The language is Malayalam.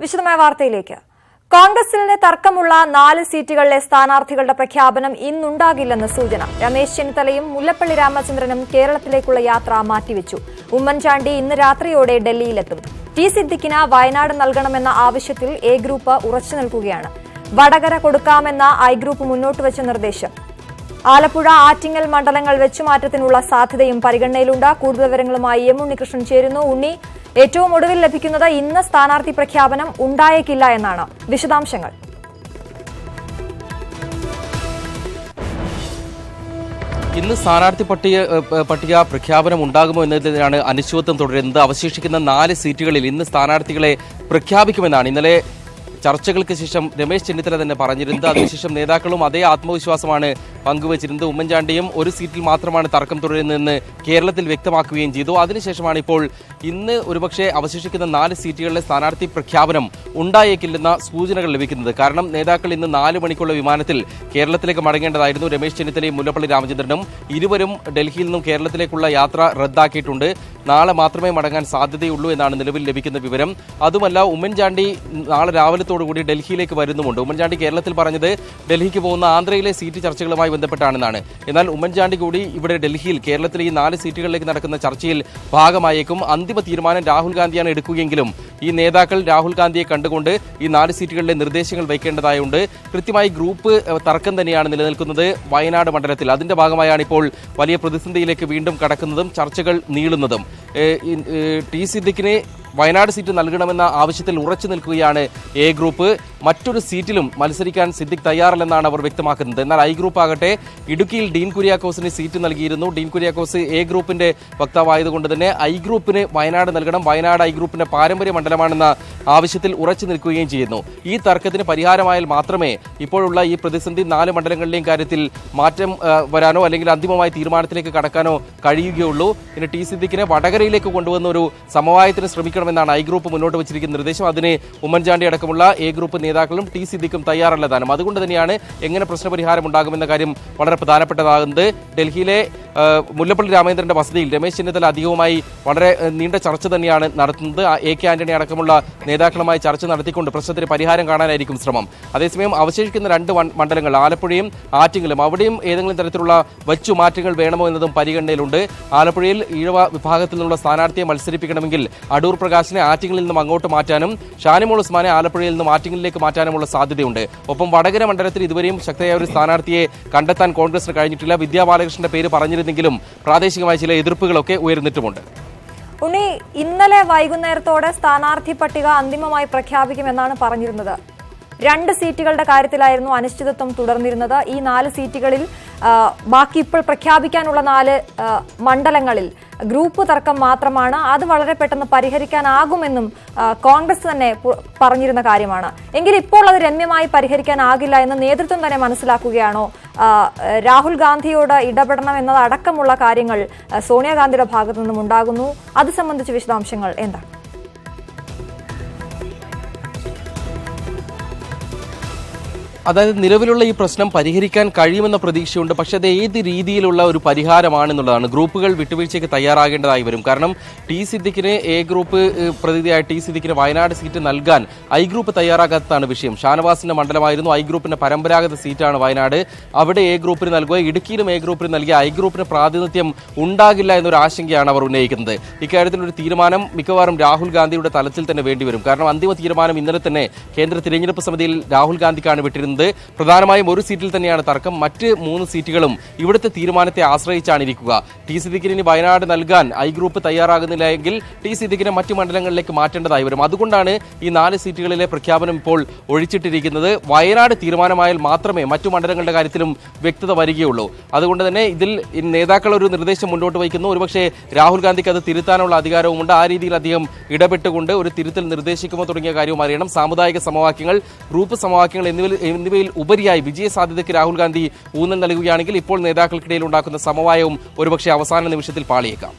വിശദമായ വാർത്തയിലേക്ക്. കോൺഗ്രസിന് തർക്കമുള്ള നാല് സീറ്റുകളിലെ സ്ഥാനാർത്ഥികളുടെ പ്രഖ്യാപനം ഇന്നുണ്ടാകില്ലെന്ന് സൂചന. രമേശ് ചെന്നിത്തലയും മുല്ലപ്പള്ളി രാമചന്ദ്രനും കേരളത്തിലേക്കുള്ള യാത്ര മാറ്റിവെച്ചു. ഉമ്മൻചാണ്ടി ഇന്ന് രാത്രിയോടെ ഡൽഹിയിലെത്തും. ടി സിദ്ദിഖിന് വയനാട് നൽകണമെന്ന ആവശ്യത്തിൽ എ ഗ്രൂപ്പ് ഉറച്ചു നിൽക്കുകയാണ്. വടകര കൊടുക്കാമെന്ന ഐ ഗ്രൂപ്പ് മുന്നോട്ട് വെച്ച നിർദ്ദേശം. ആലപ്പുഴ ആറ്റിങ്ങൽ മണ്ഡലങ്ങൾ വെച്ചുമാറ്റത്തിനുള്ള സാധ്യതയും പരിഗണനയിലുണ്ട്. കൂടുതൽ വിവരങ്ങളുമായി എം ഉണ്ണികൃഷ്ണൻ ചേരുന്നു. ഉണ്ണി ഏറ്റവും ഒടുവിൽ ലഭിക്കുന്നത് ഇന്ന് സ്ഥാനാർത്ഥി പ്രഖ്യാപനം ഉണ്ടായേക്കില്ല എന്നാണ് വിശദാംശങ്ങൾ. ഇന്ന് സ്ഥാനാർത്ഥി പട്ടിക പട്ടിക പ്രഖ്യാപനം ഉണ്ടാകുമോ എന്നതിനാണ് അനിശ്ചിതത്വം തുടരുന്നത്. അവശേഷിക്കുന്ന നാല് സീറ്റുകളിൽ ഇന്ന് സ്ഥാനാർത്ഥികളെ പ്രഖ്യാപിക്കുമെന്നാണ് ഇന്നലെ ചർച്ചകൾക്ക് ശേഷം രമേശ് ചെന്നിത്തല തന്നെ പറഞ്ഞിരുന്നത്. അതിനുശേഷം നേതാക്കളും അതേ ആത്മവിശ്വാസമാണ് പങ്കുവച്ചിരുന്നത് ഉമ്മൻചാണ്ടിയും ഒരു സീറ്റിൽ മാത്രമാണ് തർക്കം തുടരുന്നതെന്ന് കേരളത്തിൽ വ്യക്തമാക്കുകയും ചെയ്തു. അതിനുശേഷമാണ് ഇപ്പോൾ ഇന്ന് ഒരുപക്ഷെ അവശേഷിക്കുന്ന നാല് സീറ്റുകളിലെ സ്ഥാനാർത്ഥി പ്രഖ്യാപനം ഉണ്ടായേക്കില്ലെന്ന സൂചനകൾ ലഭിക്കുന്നത്. കാരണം നേതാക്കൾ ഇന്ന് നാല് മണിക്കുള്ള വിമാനത്തിൽ കേരളത്തിലേക്ക് മടങ്ങേണ്ടതായിരുന്നു. രമേശ് ചെന്നിത്തലയും മുല്ലപ്പള്ളി രാമചന്ദ്രനും ഇരുവരും ഡൽഹിയിൽ നിന്നും കേരളത്തിലേക്കുള്ള യാത്ര റദ്ദാക്കിയിട്ടുണ്ട്. നാളെ മാത്രമേ മടങ്ങാൻ സാധ്യതയുള്ളൂ എന്നാണ് നിലവിൽ ലഭിക്കുന്ന വിവരം. അതുമല്ല ഉമ്മൻചാണ്ടി നാളെ രാവിലത്തോടുകൂടി ഡൽഹിയിലേക്ക് വരുന്നുമുണ്ട്. ഉമ്മൻചാണ്ടി കേരളത്തിൽ പറഞ്ഞത് ഡൽഹിക്ക് പോകുന്ന ആന്ധ്രയിലെ സീറ്റ് ചർച്ചകളുമായി ബന്ധപ്പെട്ടാണെന്നാണ്. എന്നാൽ ഉമ്മൻചാണ്ടി കൂടി ഇവിടെ ഡൽഹിയിൽ കേരളത്തിലെ ഈ നാല് സീറ്റുകളിലേക്ക് നടക്കുന്ന ചർച്ചയിൽ ഭാഗമായേക്കും അന്തിമ തീരുമാനം രാഹുൽ ഗാന്ധിയാണ് എടുക്കുകയെങ്കിലും ഈ നേതാക്കൾ രാഹുൽ ഗാന്ധിയെ കണ്ടുകൊണ്ട് ഈ നാല് സീറ്റുകളിലെ നിർദ്ദേശങ്ങൾ വയ്ക്കേണ്ടതായുണ്ട്. കൃത്യമായി ഗ്രൂപ്പ് തർക്കം തന്നെയാണ് നിലനിൽക്കുന്നത് വയനാട് മണ്ഡലത്തിൽ. അതിന്റെ ഭാഗമായാണ് ഇപ്പോൾ വലിയ പ്രതിസന്ധിയിലേക്ക് വീണ്ടും കടക്കുന്നതും ചർച്ചകൾ നീളുന്നതും. ടി സിദ്ദിഖിന് വയനാട് സീറ്റ് നൽകണമെന്ന ആവശ്യത്തിൽ ഉറച്ചു നിൽക്കുകയാണ് എ ഗ്രൂപ്പ്. മറ്റൊരു സീറ്റിലും മത്സരിക്കാൻ സിദ്ദിഖ് തയ്യാറല്ലെന്നാണ് അവർ വ്യക്തമാക്കുന്നത്. എന്നാൽ ഐ ഗ്രൂപ്പ് ആകട്ടെ ഇടുക്കിയിൽ ഡീൻ കുര്യാക്കോസിന് സീറ്റ് നൽകിയിരുന്നു. ഡീൻ കുര്യാക്കോസ് എ ഗ്രൂപ്പിന്റെ വക്താവായതുകൊണ്ട് തന്നെ ഐ ഗ്രൂപ്പിന് വയനാട് നൽകണം. വയനാട് ഐ ഗ്രൂപ്പിന്റെ പാരമ്പര്യ മണ്ഡലമാണെന്ന ആവശ്യത്തിൽ ഉറച്ചു നിൽക്കുകയും ചെയ്യുന്നു. ഈ തർക്കത്തിന് പരിഹാരമായാൽ മാത്രമേ ഇപ്പോഴുള്ള ഈ പ്രതിസന്ധി നാല് മണ്ഡലങ്ങളിലെയും കാര്യത്തിൽ മാറ്റം വരാനോ അല്ലെങ്കിൽ അന്തിമമായ തീരുമാനത്തിലേക്ക് കടക്കാനോ കഴിയുകയുള്ളൂ. പിന്നെ ടി സിദ്ദിഖിനെ വടകരയിലേക്ക് കൊണ്ടുവന്ന ഒരു സമവായത്തിന് ശ്രമിക്കണമെന്നാണ് ഐ ഗ്രൂപ്പ് മുന്നോട്ട് വെച്ചിരിക്കുന്ന നിർദ്ദേശം. അതിന് ഉമ്മൻചാണ്ടി അടക്കമുള്ള എ ഗ്രൂപ്പ് നേതാക്കളും ടി സിദ്ദിഖും തയ്യാറല്ല താനും. അതുകൊണ്ട് തന്നെയാണ് എങ്ങനെ പ്രശ്നപരിഹാരം ഉണ്ടാകുമെന്ന കാര്യം വളരെ പ്രധാനപ്പെട്ടതാകുന്നത്. ഡൽഹിയിലെ മുല്ലപ്പള്ളി രാമചന്ദ്രന്റെ വസതിയിൽ രമേശ് ചെന്നിത്തല അധികവുമായി വളരെ നീണ്ട ചർച്ച തന്നെയാണ് നടത്തുന്നത്. എ കെ ആന്റണി അടക്കമുള്ള നേതാക്കളുമായി ചർച്ച നടത്തിക്കൊണ്ട് പ്രശ്നത്തിന് പരിഹാരം കാണാനായിരിക്കും ശ്രമം. അതേസമയം അവശേഷിക്കുന്ന രണ്ട് മണ്ഡലങ്ങൾ ആലപ്പുഴയും ആറ്റിങ്ങലും അവിടെയും ഏതെങ്കിലും തരത്തിലുള്ള വച്ചു മാറ്റങ്ങൾ വേണമോ എന്നതും പരിഗണനയിലുണ്ട്. ആലപ്പുഴയിൽ ഈഴവ വിഭാഗത്തിൽ നിന്നുള്ള സ്ഥാനാർത്ഥിയെ മത്സരിപ്പിക്കണമെങ്കിൽ അടൂർ പ്രകാശിനെ ആറ്റിങ്ങലിൽ നിന്നും അങ്ങോട്ട് മാറ്റാനും ഷാനിമോൾ ഉസ്മാനെ ആലപ്പുഴയിൽ നിന്നും ആറ്റിങ്ങലിലേക്ക് മാറ്റാനുമുള്ള സാധ്യതയുണ്ട്. ഒപ്പം വടകര മണ്ഡലത്തിൽ ഇതുവരെയും ശക്തയായ ഒരു സ്ഥാനാർത്ഥിയെ കണ്ടെത്താൻ കോൺഗ്രസിന് കഴിഞ്ഞിട്ടില്ല. വിദ്യാ ബാലകൃഷ്ണന്റെ പേര് പറഞ്ഞിരുന്നെങ്കിലും പ്രാദേശികമായ ചില എതിർപ്പുകളൊക്കെ ഉയർന്നിട്ടുമുണ്ട്. ഉണ്ണി ഇന്നലെ വൈകുന്നേരത്തോടെ സ്ഥാനാർത്ഥി പട്ടിക അന്തിമമായി പ്രഖ്യാപിക്കുമെന്നാണ് പറഞ്ഞിരുന്നത്. രണ്ട് സീറ്റുകളുടെ കാര്യത്തിലായിരുന്നു അനിശ്ചിതത്വം തുടർന്നിരുന്നത്. ഈ നാല് സീറ്റുകളിൽ ബാക്കി ഇപ്പോൾ പ്രഖ്യാപിക്കാനുള്ള നാല് മണ്ഡലങ്ങളിൽ ഗ്രൂപ്പ് തർക്കം മാത്രമാണ്. അത് വളരെ പെട്ടെന്ന് പരിഹരിക്കാനാകുമെന്നും കോൺഗ്രസ് തന്നെ പറഞ്ഞിരുന്ന കാര്യമാണ്. എങ്കിൽ ഇപ്പോൾ അത് രമ്യമായി പരിഹരിക്കാനാകില്ല എന്ന് നേതൃത്വം തന്നെ മനസ്സിലാക്കുകയാണോ രാഹുൽ ഗാന്ധിയോട് ഇടപെടണം എന്നതടക്കമുള്ള കാര്യങ്ങൾ സോണിയാഗാന്ധിയുടെ ഭാഗത്തു നിന്നും ഉണ്ടാകുന്നു. അത് സംബന്ധിച്ച് വിശദാംശങ്ങൾ എന്താണ്? അതായത് നിലവിലുള്ള ഈ പ്രശ്നം പരിഹരിക്കാൻ കഴിയുമെന്ന പ്രതീക്ഷയുണ്ട്. പക്ഷേ അത് ഏത് രീതിയിലുള്ള ഒരു പരിഹാരമാണെന്നുള്ളതാണ്. ഗ്രൂപ്പുകൾ വിട്ടുവീഴ്ചയ്ക്ക് തയ്യാറാകേണ്ടതായി വരും. കാരണം ടി സിദ്ദിഖിന് എ ഗ്രൂപ്പ് പ്രതിനിധിയായ ടി സിദ്ദിഖിന് വയനാട് സീറ്റ് നൽകാൻ ഐ ഗ്രൂപ്പ് തയ്യാറാകാത്തതാണ് വിഷയം. ഷാനവാസിന്റെ മണ്ഡലമായിരുന്നു ഐ ഗ്രൂപ്പിന്റെ പരമ്പരാഗത സീറ്റാണ് വയനാട്. അവിടെ എ ഗ്രൂപ്പിന് നൽകുക ഇടുക്കിയിലും എ ഗ്രൂപ്പിന് നൽകിയ ഐ ഗ്രൂപ്പിന് പ്രാതിനിധ്യം ഉണ്ടാകില്ല എന്നൊരു ആശങ്കയാണ് അവർ ഉന്നയിക്കുന്നത്. ഇക്കാര്യത്തിൽ ഒരു തീരുമാനം മിക്കവാറും രാഹുൽ ഗാന്ധിയുടെ തലത്തിൽ തന്നെ വേണ്ടിവരും. കാരണം അന്തിമ തീരുമാനം ഇന്നലെ തന്നെ കേന്ദ്ര തിരഞ്ഞെടുപ്പ് സമിതിയിൽ രാഹുൽ ഗാന്ധിക്കാണ് വിട്ടിരുന്നത്. പ്രധാനമായും ഒരു സീറ്റിൽ തന്നെയാണ് തർക്കം. മറ്റ് മൂന്ന് സീറ്റുകളും ഇവിടുത്തെ തീരുമാനത്തെ ആശ്രയിച്ചാണ് ഇരിക്കുക. ടി സിദ്ദിഖിന് വയനാട് നൽകാൻ ഐ ഗ്രൂപ്പ് തയ്യാറാകുന്നില്ല എങ്കിൽ ടി സിദ്ദിഖിനെ മറ്റ് മണ്ഡലങ്ങളിലേക്ക് മാറ്റേണ്ടതായി വരും. അതുകൊണ്ടാണ് ഈ നാല് സീറ്റുകളിലെ പ്രഖ്യാപനം ഇപ്പോൾ ഒഴിച്ചിട്ടിരിക്കുന്നത്. വയനാട് തീരുമാനമായാൽ മാത്രമേ മറ്റു മണ്ഡലങ്ങളുടെ കാര്യത്തിലും വ്യക്തത വരികയുള്ളൂ. അതുകൊണ്ട് തന്നെ ഇതിൽ നേതാക്കൾ ഒരു നിർദ്ദേശം മുന്നോട്ട് വയ്ക്കുന്നു. ഒരുപക്ഷെ രാഹുൽ ഗാന്ധിക്ക് അത് തിരുത്താനുള്ള അധികാരവുമുണ്ട്. ആ രീതിയിൽ അദ്ദേഹം ഇടപെട്ടുകൊണ്ട് ഒരു തിരുത്തൽ നിർദ്ദേശിക്കുമോ തുടങ്ങിയ കാര്യവും അറിയണം. സാമുദായിക സമവാക്യങ്ങൾ ഗ്രൂപ്പ് സമവാക്യങ്ങൾ എന്നിവയിൽ എന്നിവയിൽ ഉപരിയായി വിജയ സാധ്യതയ്ക്ക് രാഹുൽ ഗാന്ധി ഊന്നൽ നൽകുകയാണെങ്കിൽ ഇപ്പോൾ നേതാക്കൾക്കിടയിൽ ഉണ്ടാക്കുന്ന സമവായവും ഒരുപക്ഷെ അവസാന നിമിഷത്തിൽ പാളിയേക്കാം.